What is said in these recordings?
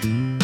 Mm-hmm.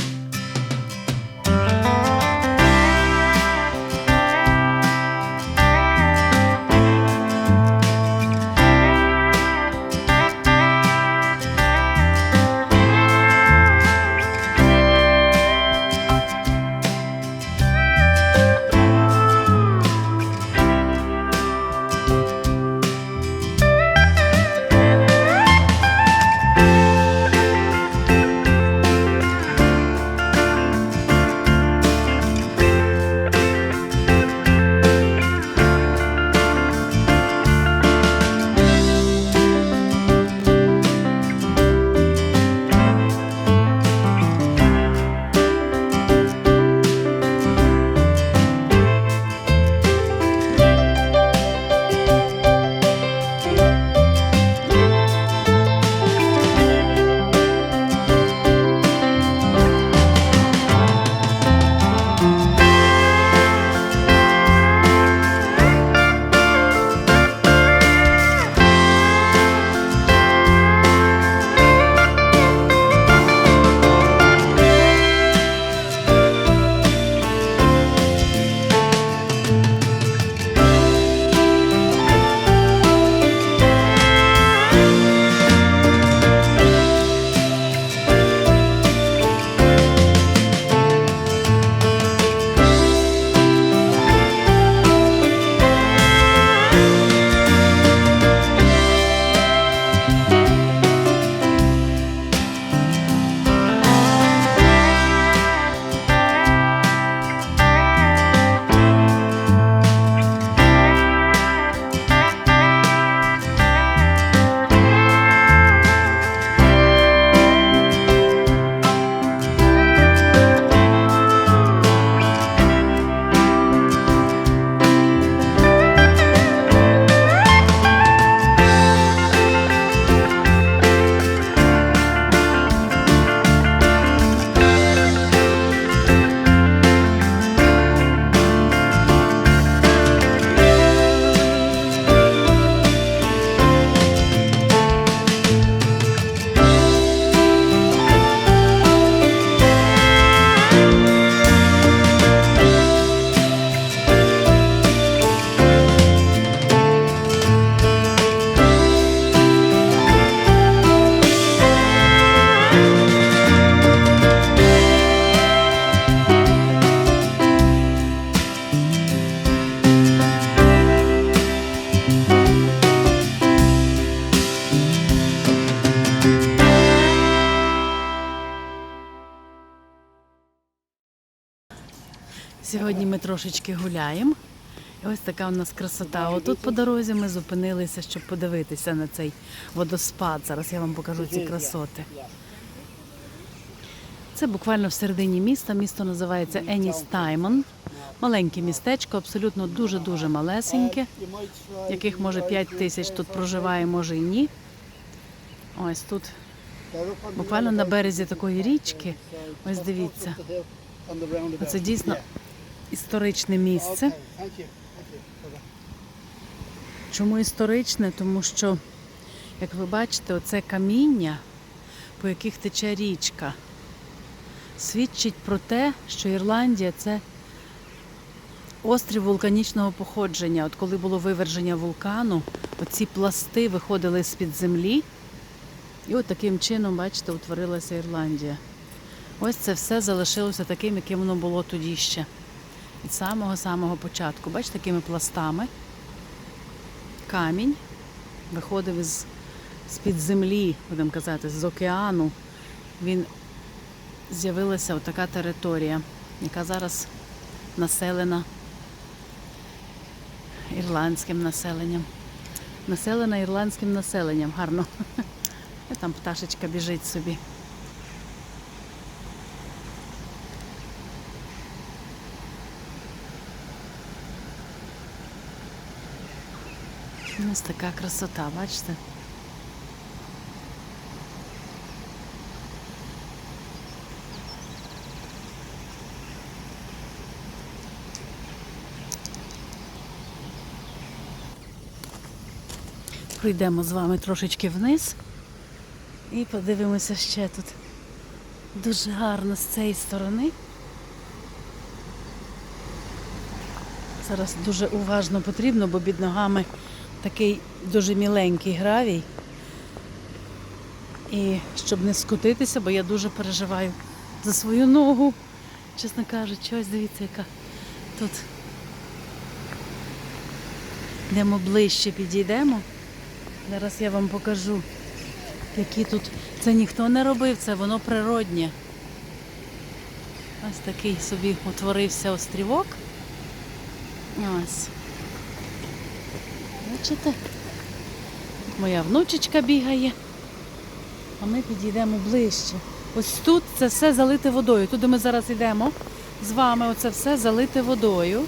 Сьогодні ми трошечки гуляємо. Ось така у нас красота. Отут по дорозі ми зупинилися, щоб подивитися на цей водоспад. Зараз я вам покажу ці красоти. Це буквально в середині міста. Місто називається Еніс Таймон. Маленьке містечко, абсолютно дуже-дуже малесеньке, яких може 5 тисяч тут проживає, може і ні. Ось тут буквально на березі такої річки. Ось дивіться. Це дійсно історичне місце. Чому історичне? Тому що, як ви бачите, оце каміння, по яких тече річка, свідчить про те, що Ірландія це острів вулканічного походження. От коли було виверження вулкану, оці пласти виходили з-під землі, і от таким чином, бачите, утворилася Ірландія. Ось це все залишилося таким, яким воно було тоді ще. Від самого-самого початку. Бачите, такими пластами. Камінь виходив із з-під землі, будемо казати, з океану. Він з'явилася така територія, яка зараз населена ірландським населенням. Населена ірландським населенням. Гарно. Там пташечка біжить собі. Ось така красота, бачите? Пройдемо з вами трошечки вниз і подивимося ще тут Дуже гарно з цієї сторони. Зараз дуже уважно потрібно, бо під ногами такий дуже міленький гравій. І щоб не скотитися, бо я дуже переживаю за свою ногу. Чесно кажучи, ось дивіться, яка тут. Йдемо ближче, підійдемо. Зараз я вам покажу, які тут. Це ніхто не робив, це воно природнє. Ось такий собі утворився острівок. Ось. Бачите? Моя внучечка бігає, а ми підійдемо ближче. Ось тут це все залите водою. Туди ми зараз йдемо з вами. Оце все залите водою.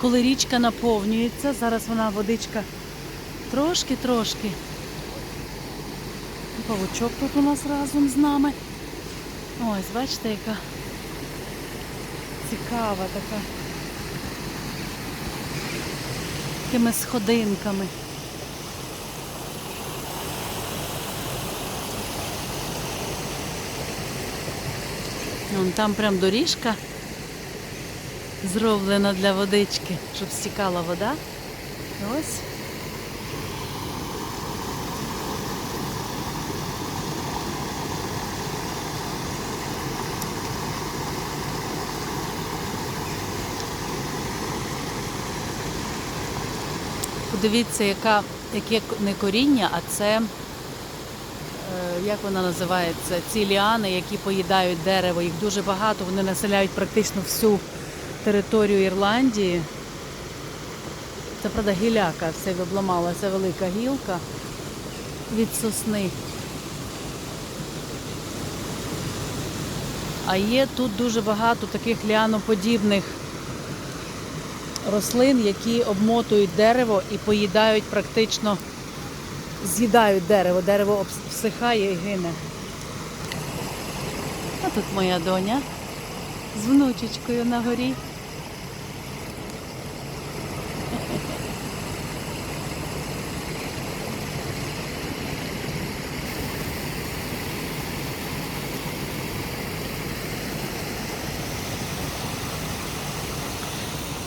Коли річка наповнюється, зараз вона водичка трошки-трошки. Павучок тут у нас разом з нами. Ось, бачите, яка цікава така. Такими сходинками. Вон там прям доріжка зроблена для водички, щоб стікала вода. Ось. Подивіться, яка, яке не коріння, а це, е, як вона називається, ці ліани, які поїдають дерево. Їх дуже багато, вони населяють практично всю територію Ірландії. Це, правда, гіляка, все обламалася велика гілка від сосни. А є тут дуже багато таких ліаноподібних рослин, які обмотують дерево і поїдають практично, з'їдають дерево, дерево всихає і гине. А тут моя доня з внучечкою на горі.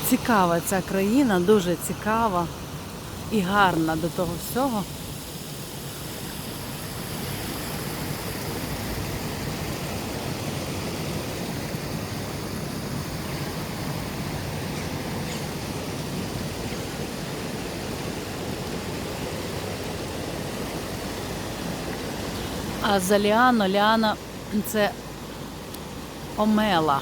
Цікава ця країна, дуже цікава і гарна до того всього. А за Ліано, Ліана це омела.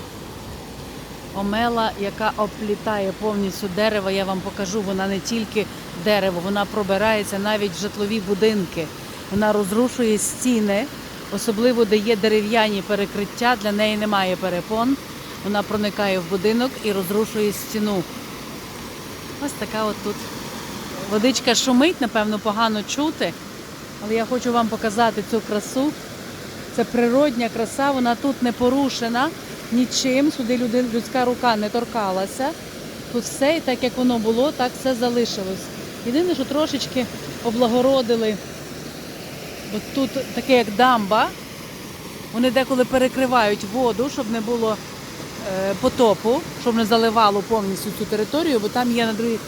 Омела, яка оплітає повністю дерево, я вам покажу, вона не тільки дерево, вона пробирається навіть в житлові будинки. Вона розрушує стіни, особливо де є дерев'яні перекриття, для неї немає перепон. Вона проникає в будинок і розрушує стіну. Ось така от тут. Водичка шумить, напевно, погано чути. Але я хочу вам показати цю красу. Це природня краса, вона тут не порушена нічим. Сюди людська рука не торкалася. Тут все, і так як воно було, так все залишилось. Єдине, що трошечки облагородили. От тут таке як дамба. Вони деколи перекривають воду, щоб не було е, потопу, щоб не заливало повністю цю територію, бо там є на другій.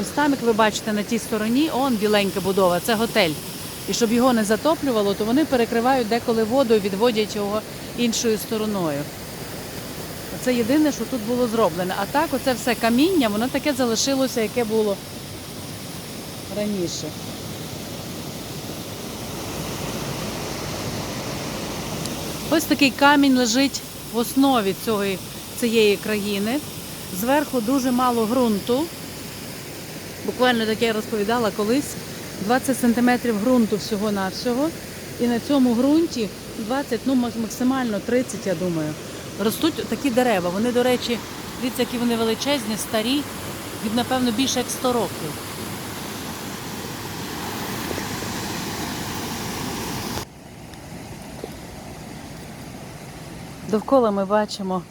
Ось там, як ви бачите, на тій стороні, он біленька будова, це готель. І щоб його не затоплювало, то вони перекривають деколи воду і відводять його іншою стороною. Це єдине, що тут було зроблене. А так, оце все каміння, воно таке залишилося, яке було раніше. Ось такий камінь лежить в основі цієї, цієї країни. Зверху дуже мало ґрунту. Буквально так я розповідала колись. 20 сантиметрів ґрунту всього-навсього. І на цьому ґрунті 20, ну максимально 30, я думаю. Ростуть такі дерева. Вони, до речі, дивіться, які вони величезні, старі, від, напевно, більше як 100 років. Довкола ми бачимо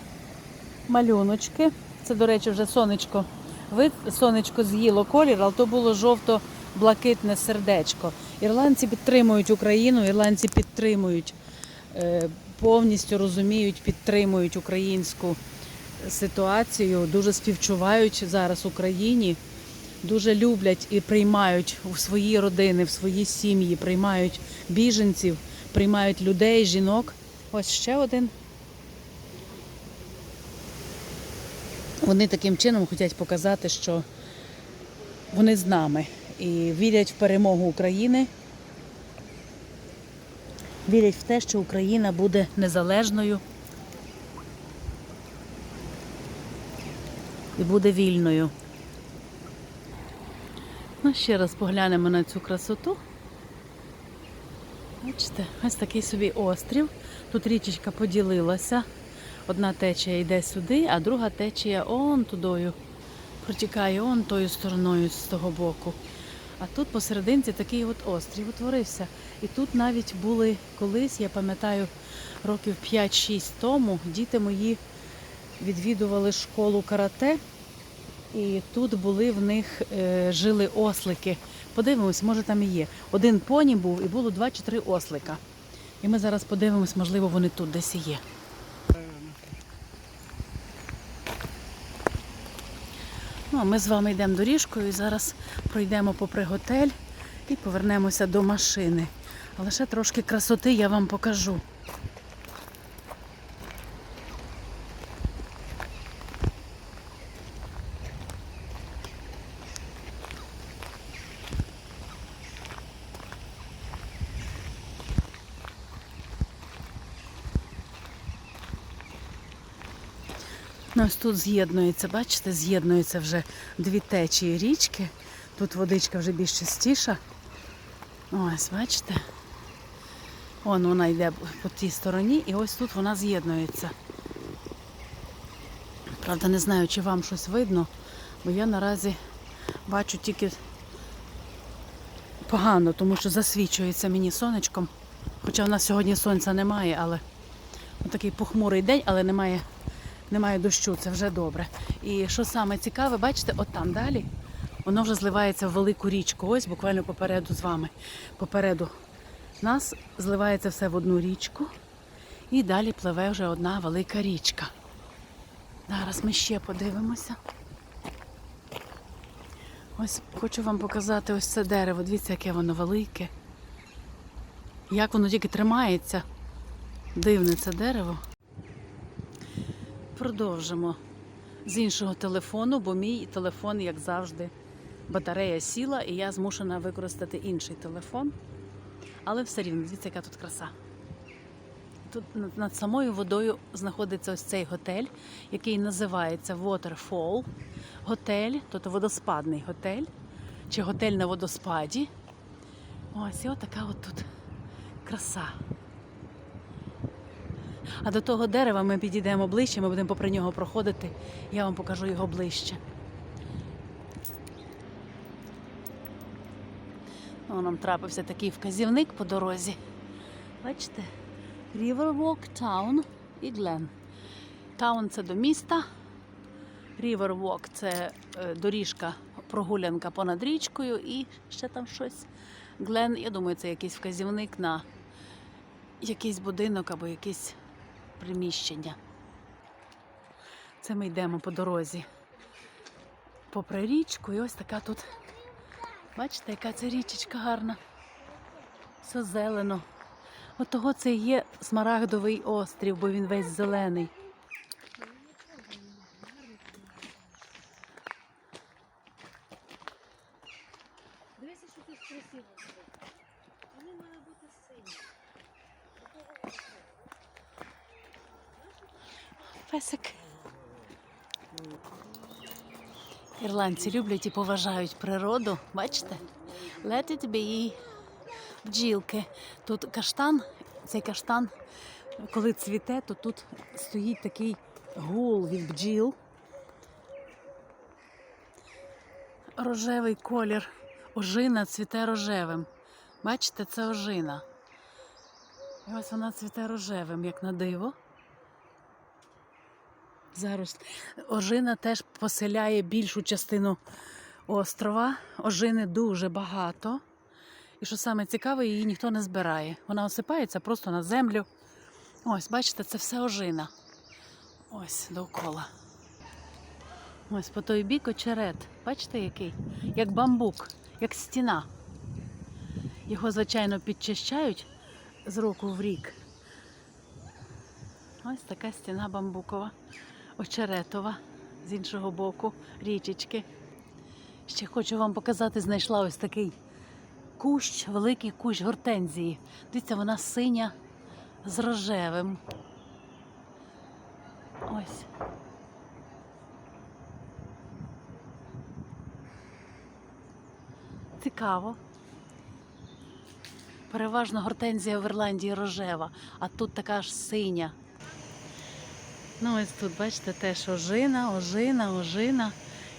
малюночки. Це, до речі, вже сонечко. Вид сонечко з'їло колір, але то було жовто-блакитне сердечко. Ірландці підтримують Україну, ірландці підтримують е, повністю розуміють, підтримують українську ситуацію, дуже співчувають зараз Україні, дуже люблять і приймають у свої родини, в свої сім'ї, приймають біженців, приймають людей, жінок. Ось ще один. Вони таким чином хочуть показати, що вони з нами і вірять в перемогу України. Вірять в те, що Україна буде незалежною і буде вільною. Ну, ще раз поглянемо на цю красоту. Бачите, ось такий собі острів. Тут річечка поділилася. Одна течія йде сюди, а друга течія он тудою. Протікає он тою стороною з того боку. А тут посерединці такий от острів утворився. І тут навіть були колись, я пам'ятаю, років 5-6 тому діти мої відвідували школу карате, і тут були в них е, жили ослики. Подивимось, може там і є. Один поні був і було два чи три ослика. І ми зараз подивимось, можливо, вони тут десь і є. Ну, а ми з вами йдемо доріжкою і зараз пройдемо попри готель і повернемося до машини. Але ще трошки красоти я вам покажу. Ну, ось тут з'єднується, бачите, з'єднуються вже дві течії річки. Тут водичка вже більш чистіша. Ось, бачите? Вон вона йде по тій стороні, і ось тут вона з'єднується. Правда, не знаю, чи вам щось видно, бо я наразі бачу тільки погано, тому що засвічується мені сонечком. Хоча в нас сьогодні сонця немає, але такий похмурий день, але немає немає дощу, це вже добре. І що саме цікаве, бачите, от там далі воно вже зливається в велику річку. Ось буквально попереду з вами. Попереду нас зливається все в одну річку. І далі пливе вже одна велика річка. Зараз ми ще подивимося. Ось хочу вам показати ось це дерево. Дивіться, яке воно велике. Як воно тільки тримається. Дивне це дерево. Продовжимо з іншого телефону, бо мій телефон, як завжди, батарея сіла, і я змушена використати інший телефон. Але все рівно, дивіться, яка тут краса. Тут над- самою водою знаходиться ось цей готель, який називається Waterfall. Готель, тобто водоспадний готель, чи готель на водоспаді. Ось і отака от тут краса. А до того дерева ми підійдемо ближче, ми будемо попри нього проходити. Я вам покажу його ближче. О, нам трапився такий вказівник по дорозі. Бачите? Riverwalk, Town і Glen. Таун це до міста. Riverwalk – це е, доріжка, прогулянка понад річкою і ще там щось. Глен, я думаю, це якийсь вказівник на якийсь будинок або якесь приміщення. Це ми йдемо по дорозі. Попри річку, і ось така тут. Бачите, яка це річечка гарна. Все зелено. От того це і є смарагдовий острів, бо він весь зелений. Дивися, що тут красиво буде. Вони мають бути сині. Песик. Ірландці люблять і поважають природу. Бачите? Let it be. Бджілки. Тут каштан, цей каштан, коли цвіте, то тут стоїть такий гул від бджіл. Рожевий колір. Ожина цвіте рожевим. Бачите, це ожина. І ось вона цвіте рожевим, як на диво. Зараз ожина теж поселяє більшу частину острова. Ожини дуже багато. І що саме цікаве, її ніхто не збирає. Вона осипається просто на землю. Ось, бачите, це все ожина. Ось довкола. Ось по той бік очерет. Бачите, який? Як бамбук, як стіна. Його, звичайно, підчищають з року в рік. Ось така стіна бамбукова, очеретова з іншого боку річечки. Ще хочу вам показати, знайшла ось такий кущ, великий кущ гортензії. Дивіться, вона синя з рожевим. Ось. Цікаво. Переважно гортензія в Ірландії рожева, а тут така ж синя. Ну, ось тут, бачите, теж ожина, ожина, ожина.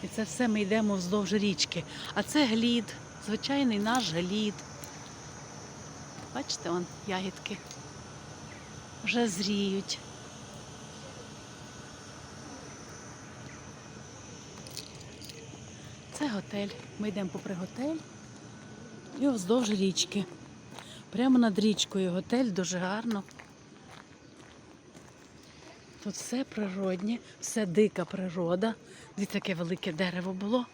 І це все ми йдемо вздовж річки. А це глід, звичайний наш глід. Бачите, он ягідки вже зріють. Це готель. Ми йдемо попри готель і вздовж річки. Прямо над річкою готель дуже гарно. Тут все природнє, все дика природа. Дивіться, яке велике дерево було.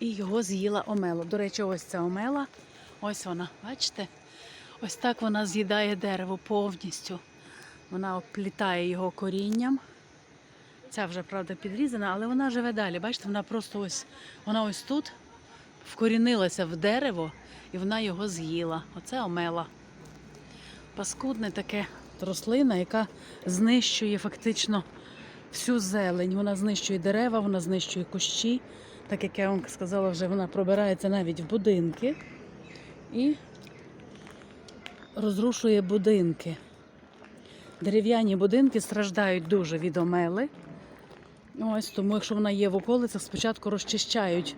І його з'їла омела. До речі, ось ця омела. Ось вона, бачите? Ось так вона з'їдає дерево повністю. Вона оплітає його корінням. Ця вже, правда, підрізана, але вона живе далі. Бачите, вона просто ось, вона ось тут вкорінилася в дерево і вона його з'їла. Оце омела. Паскудне таке рослина, яка знищує фактично всю зелень. Вона знищує дерева, вона знищує кущі. Так як я вам сказала, вже вона пробирається навіть в будинки і розрушує будинки. Дерев'яні будинки страждають дуже від омели. Ось тому, якщо вона є в околицях, спочатку розчищають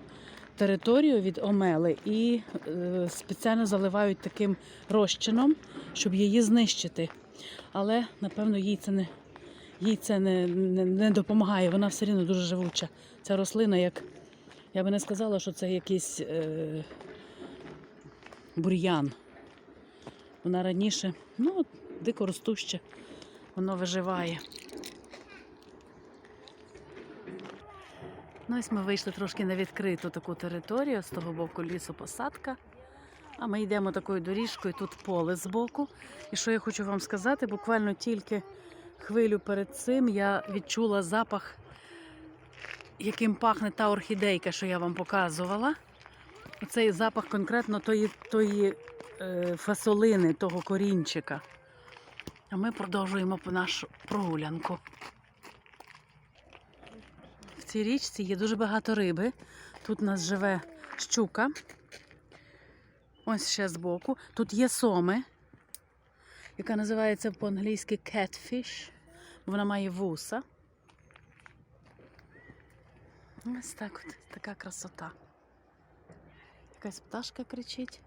територію від омели і е, спеціально заливають таким розчином, щоб її знищити. Але, напевно, їй це не, їй це не, не, не допомагає. Вона все рівно дуже живуча. Ця рослина, як я би не сказала, що це якийсь е, бур'ян. Вона раніше, ну, дико ростуще, воно виживає. Ну, ось ми вийшли трошки на відкриту таку територію, з того боку лісу посадка. А ми йдемо такою доріжкою, тут поле збоку. І що я хочу вам сказати, буквально тільки хвилю перед цим я відчула запах, яким пахне та орхідейка, що я вам показувала. Оцей запах конкретно тої, тої е, фасолини, того корінчика. А ми продовжуємо по нашу прогулянку. В цій річці є дуже багато риби. Тут у нас живе щука. Ось ще збоку. Тут є соми, яка називається по-англійськи catfish. Вона має вуса. Ось так от, така красота. Якась пташка кричить.